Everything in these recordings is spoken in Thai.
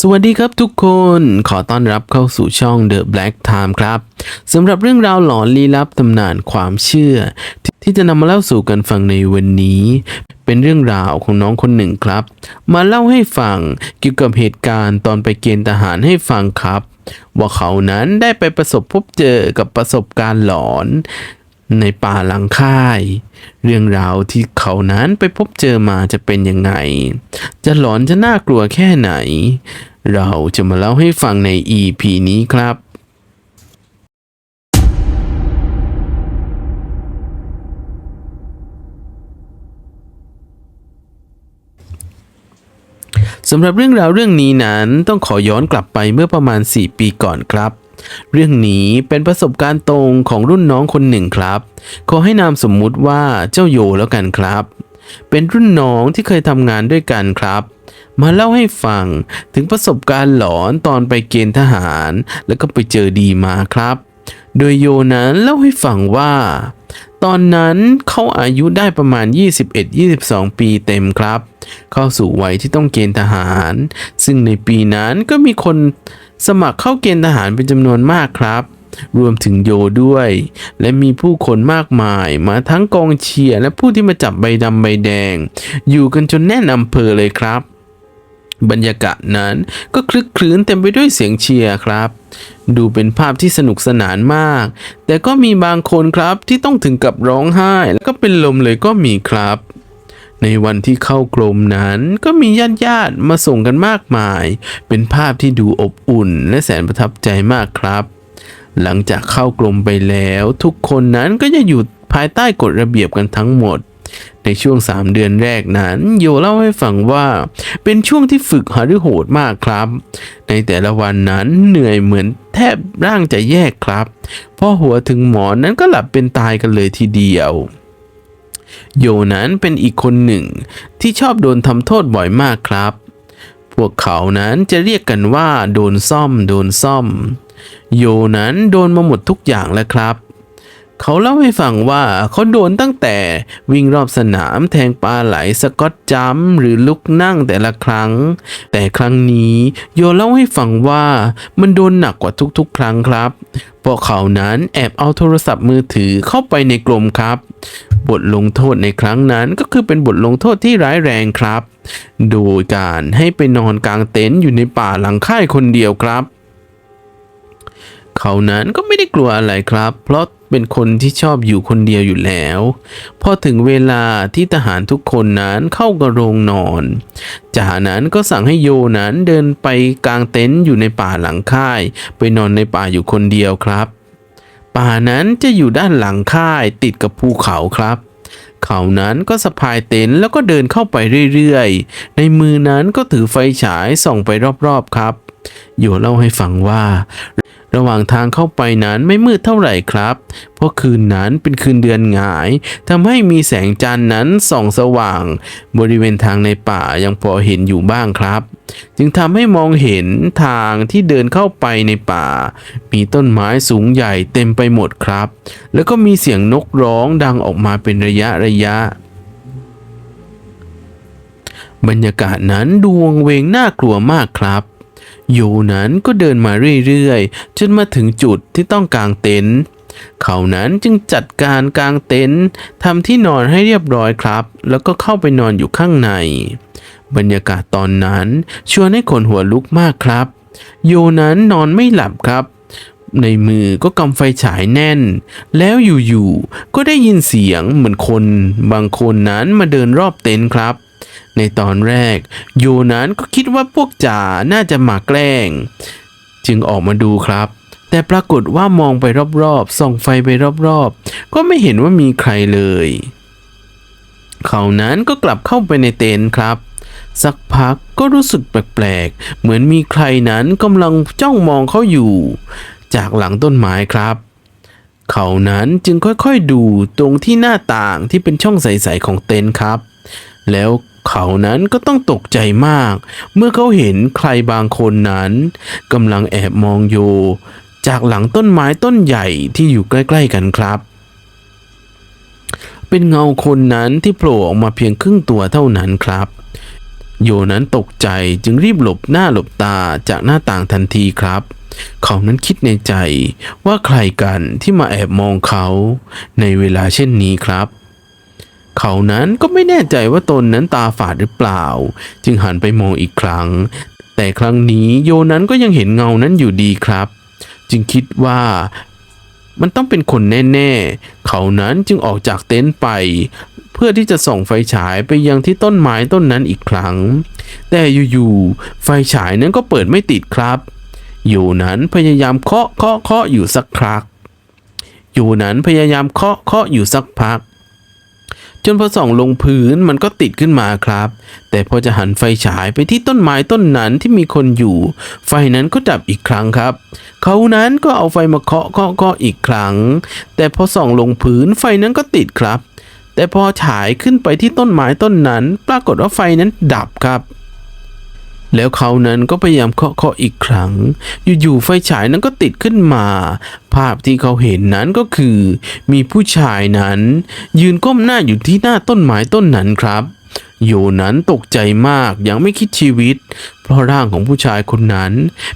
สวัสดีครับทุกคนขอต้อนรับเข้าสู่ช่อง The Black Time ครับสำหรับเรื่องราวหลอนลี้ลับตำนานความเชื่อที่ที่จะนำมาเล่าสู่กันฟังในวันนี้ เป็นเรื่องราวของน้องคนหนึ่งครับ มาเล่าให้ฟังเกี่ยวกับเหตุการณ์ตอนไปเกณฑ์ทหารให้ฟังครับ ว่าเขานั้นได้ไปประสบพบเจอกับประสบการณ์หลอน ในป่าหลังค่าย เรื่องราวที่เขานั้นไปพบเจอมาจะเป็นยังไง จะหลอนจะน่ากลัวแค่ไหน เราจะมาเล่าให้ฟังใน EP นี้ครับสำหรับเรื่องราวเรื่องนี้นั้นต้องขอย้อนกลับไปเมื่อประมาณ 4 ปีก่อนครับ เรื่องนี้เป็นประสบการณ์ตรงของรุ่นน้องคนหนึ่งครับ ขอให้นามสมมุติว่าเจ้าโยแล้วกันครับ เป็นรุ่นน้องที่เคยทำงานด้วยกันครับ มาเล่าให้ฟังถึงประสบการณ์หลอนตอนไปเกณฑ์ทหาร แล้วก็ไปเจอดีมาครับ โดยโยนั้นเล่าให้ฟังว่า ตอนนั้นเขาอายุได้ประมาณ 21-22 ปีเต็มครับ เข้าสู่วัยที่ต้องเกณฑ์ทหาร ซึ่งในปีนั้นก็มีคน สมัครเข้าเกณฑ์ทหารเป็นจำนวนมากครับ รวมถึงโยด้วย และมีผู้คนมากมาย มาทั้งกองเชียร์และผู้ที่มาจับใบดำใบแดง อยู่กันจนแน่นอำเภอเลยครับ บรรยากาศนั้นก็คลึกคลื้นเต็มไปด้วยเสียงเชียร์ครับ ดูเป็นภาพที่สนุกสนานมาก แต่ก็มีบางคนครับที่ต้องถึงกับร้องไห้ แล้วก็เป็นลมเลยก็มีครับ ในวันที่เข้ากรมนั้นก็มีญาติญาติมาส่งกันมากมาย เป็นภาพที่ดูอบอุ่นและแสนประทับใจมากครับ หลังจากเข้ากรมไปแล้ว ทุกคนนั้นก็จะอยู่ภายใต้กฎระเบียบกันทั้งหมดในช่วง 3 เดือนแรกนั้นโยเล่าให้ฟังว่า เป็นช่วงที่ฝึกหาฤโหดมากครับ ในแต่ละวันนั้นเหนื่อยเหมือนแทบร่างจะแยกครับพอหัวถึงหมอนนั้นก็หลับเป็นตายกันเลยทีเดียว โยนั้นเป็นอีกคนหนึ่งที่ชอบโดนทำโทษบ่อยมากครับ พวกเขานั้นจะเรียกกันว่า โดนซ่อม โดนซ่อม โยนั้นโดนมาหมดทุกอย่างแล้วครับ เขาเล่าให้ฟังว่าเขาโดนตั้งแต่วิ่งรอบสนามแทงปลาไหลสกอตจัมหรือลุกนั่งแต่ละครั้ง แต่ครั้งนี้โยเล่าให้ฟังว่ามันโดนหนักกว่าทุกๆ ครั้งครับพราะเขานั้นแอบเอาโทรศัพท์มือถือเข้าไปในกลมครับ บทลงโทษในครั้งนั้นก็คือเป็นบทลงโทษที่ร้ายแรงครับ โดยการให้ไปนอนกลางเต็นท์อยู่ในป่าหลังค่ายคนเดียวครับ เขานั้นก็ไม่ได้กลัวอะไรครับ เพราะเป็นคนที่ชอบอยู่คนเดียวอยู่แล้ว พอถึงเวลาที่ทหารทุกคนนั้นเข้ากระโรงนอนจ่านั้นก็สั่งให้โยนั้นเดินไปกลางเต็นท์อยู่ในป่าหลังค่าย ไปนอนในป่าอยู่คนเดียวครับ ป่านั้นจะอยู่ด้านหลังค่ายติดกับภูเขาครับ เขานั้นก็สะพายเต็นท์แล้วก็เดินเข้าไปเรื่อยๆ ในมือนั้นก็ถือไฟฉายส่องไปรอบๆครับโยเล่าให้ฟังว่า ระหว่างทางเข้าไปนั้นไม่มืดเท่าไหร่ครับ เพราะคืนนั้นเป็นคืนเดือนหงายทำให้มีแสงจันทร์นั้นส่องสว่าง บริเวณทางในป่ายังพอเห็นอยู่บ้างครับ จึงทำให้มองเห็นทางที่เดินเข้าไปในป่า มีต้นไม้สูงใหญ่เต็มไปหมดครับ แล้วก็มีเสียงนกร้องดังออกมาเป็นระยะระยะบรรยากาศนั้นดวงเวงน่ากลัวมากครับ โยนั้นก็เดินมาเรื่อยๆ จนมาถึงจุดที่ต้องกางเต็นท์เขานั้นจึงจัดการกางเต็นท์ทำที่นอนให้เรียบร้อยครับ แล้วก็เข้าไปนอนอยู่ข้างใน บรรยากาศตอนนั้นชวนให้ขนหัวลุกมากครับ โยนั้นนอนไม่หลับครับ ในมือก็กำไฟฉายแน่น แล้วอยู่ๆก็ได้ยินเสียงเหมือนคน บางคนนั้นมาเดินรอบเต็นท์ครับ ในตอนแรกโยนั้นก็คิดว่าพวกจ่าน่าจะมาแกล้ง จึงออกมาดูครับ แต่ปรากฏว่ามองไปรอบๆ ส่องไฟไปรอบๆ ก็ไม่เห็นว่ามีใครเลย เขานั้นก็กลับเข้าไปในเต็นท์ครับ สักพักก็รู้สึกแปลกๆ เหมือนมีใครนั้นกำลังจ้องมองเขาอยู่ จากหลังต้นไม้ครับเขานั้นจึงค่อยๆดูตรงที่หน้าต่างที่เป็นช่องใส ๆ ของเต็นท์ครับ แล้ว เขานั้นก็ต้องตกใจมาก เมื่อเขาเห็นใครบางคนนั้นกำลังแอบมองโยจากหลังต้นไม้ต้นใหญ่ที่อยู่ใกล้ ๆ กันครับ เป็นเงาคนนั้นที่โผล่ออกมาเพียงครึ่งตัวเท่านั้นครับ โยนั้นตกใจจึงรีบหลบหน้าหลบตาจากหน้าต่างทันทีครับเขานั้นคิดในใจว่าใครกันที่มาแอบมองเขาในเวลาเช่นนี้ครับ เขานั้นก็ไม่แน่ใจว่าตนนั้นตาฝาดหรือเปล่า จึงหันไปมองอีกครั้ง แต่ครั้งนี้โยนั้นก็ยังเห็นเงานั้นอยู่ดีครับ จึงคิดว่ามันต้องเป็นคนแน่ๆ เขานั้นจึงออกจากเต็นท์ไป เพื่อที่จะส่องไฟฉายไปยังที่ต้นไม้ต้นนั้นอีกครั้ง แต่อยู่ๆ ไฟฉายนั้นก็เปิดไม่ติดครับ อยู่นั้นพยายามเคาะเคาะเคาะอยู่สักพักอยู่นั้นพยายามเคาะเคาะอยู่สักพัก จนพอส่องลงพื้นมันก็ติดขึ้นมาครับ แต่พอจะหันไฟฉายไปที่ต้นไม้ต้นนั้นที่มีคนอยู่ ไฟนั้นก็ดับอีกครั้งครับ เขานั้นก็เอาไฟมาเคาะเคาะเคาะอีกครั้ง แต่พอส่องลงพื้นไฟนั้นก็ติดครับ แต่พอฉายขึ้นไปที่ต้นไม้ต้นนั้น ปรากฏว่าไฟนั้นดับครับ แล้วเขานั้นก็พยายามเคาะเคาะอีกครั้ง อยู่ๆไฟฉายนั้นก็ติดขึ้นมา ภาพที่เขาเห็นนั้นก็คือ มีผู้ชายนั้น ยืนก้มหน้าอยู่ที่หน้าต้นไม้ต้นนั้นครับ โยนั้นตกใจมากยังไม่คิดชีวิต เพราะร่างของผู้ชายคนนั้น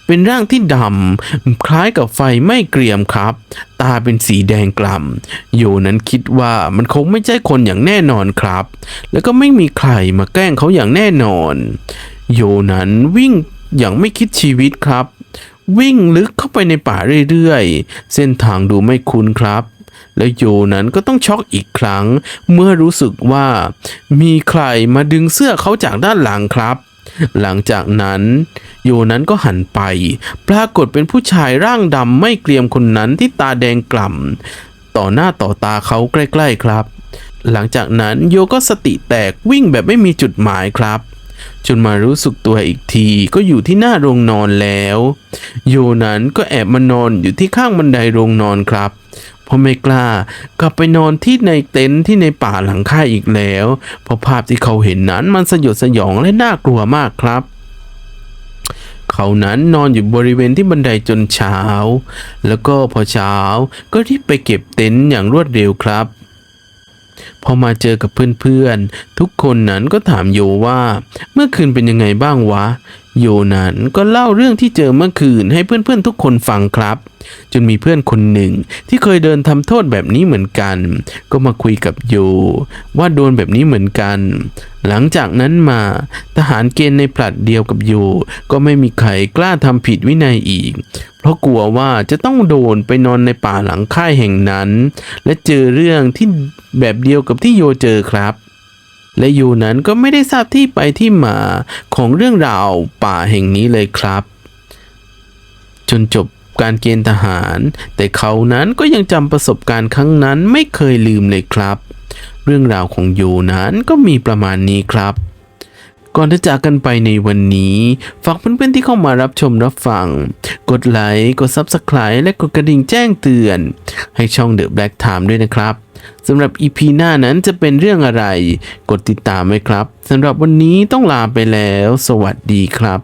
เป็นร่างที่ดำคล้ายกับไฟไม้เกรียมครับ ตาเป็นสีแดงกล่ำโยนั้นคิดว่ามันคงไม่ใช่คนอย่างแน่นอนครับ แล้วก็ไม่มีใครมาแกล้งเขาอย่างแน่นอน โยนั้นวิ่งอย่างไม่คิดชีวิตครับ วิ่งลึกเข้าไปในป่าเรื่อยๆ เส้นทางดูไม่คุ้นครับ แล้วโยนั้นก็ต้องช็อกอีกครั้ง เมื่อรู้สึกว่า มีใครมาดึงเสื้อเขาจากด้านหลังครับ หลังจากนั้น โยนั้นก็หันไป ปรากฏเป็นผู้ชายร่างดำไม่เกรียมคนนั้นที่ตาแดงกล่ำต่อหน้าต่อตาเขาใกล้ๆครับ หลังจากนั้นโยก็สติแตกวิ่งแบบไม่มีจุดหมายครับจนมารู้สึกตัวอีกทีก็อยู่ที่หน้าโรงนอนแล้ว โยนั้นก็แอบมานอนอยู่ที่ข้างบันไดโรงนอนครับ เพราะไม่กล้ากลับไปนอนที่ในเต็นท์ที่ในป่าหลังค่ายอีกแล้ว เพราะภาพที่เขาเห็นนั้นมันสยดสยองและน่ากลัวมากครับเขานั้นนอนอยู่บริเวณที่บันไดจนเช้า แล้วก็พอเช้าก็รีบไปเก็บเต็นท์อย่างรวดเร็วครับ พอมาเจอกับเพื่อนๆ ทุกคนนั้นก็ถามโยว่า เมื่อคืนเป็นยังไงบ้างวะ โยนั้นก็เล่าเรื่องที่เจอเมื่อคืนให้เพื่อนๆทุกคนฟังครับ จนมีเพื่อนคนหนึ่งที่เคยเดินทำโทษแบบนี้เหมือนกัน ก็มาคุยกับโย ว่าโดนแบบนี้เหมือนกัน หลังจากนั้นมาทหารเกณฑ์ในผลัดเดียวกับโย ก็ไม่มีใครกล้าทำผิดวินัยอีก เพราะกลัวว่าจะต้องโดนไปนอนในป่าหลังค่ายแห่งนั้น และเจอเรื่องที่แบบเดียวกับที่โยเจอครับ และโยนั้นก็ไม่ได้ทราบที่ไปที่มาของเรื่องราวป่าแห่งนี้เลยครับ จนจบการเกณฑ์ทหาร แต่เขานั้นก็ยังจำประสบการณ์ครั้งนั้นไม่เคยลืมเลยครับ เรื่องราวของโยนั้นก็มีประมาณนี้ครับก่อนจะจากกันไปในวันนี้ ฝากเพื่อนๆที่เข้ามารับชมรับฟัง กดไลค์ กด Subscribe และกดกระดิ่งแจ้งเตือน ให้ช่อง The Black Time ด้วยนะครับ สำหรับ EP หน้านั้นจะเป็นเรื่องอะไร กดติดตามไว้ครับสำหรับวันนี้ต้องลาไปแล้ว สวัสดีครับ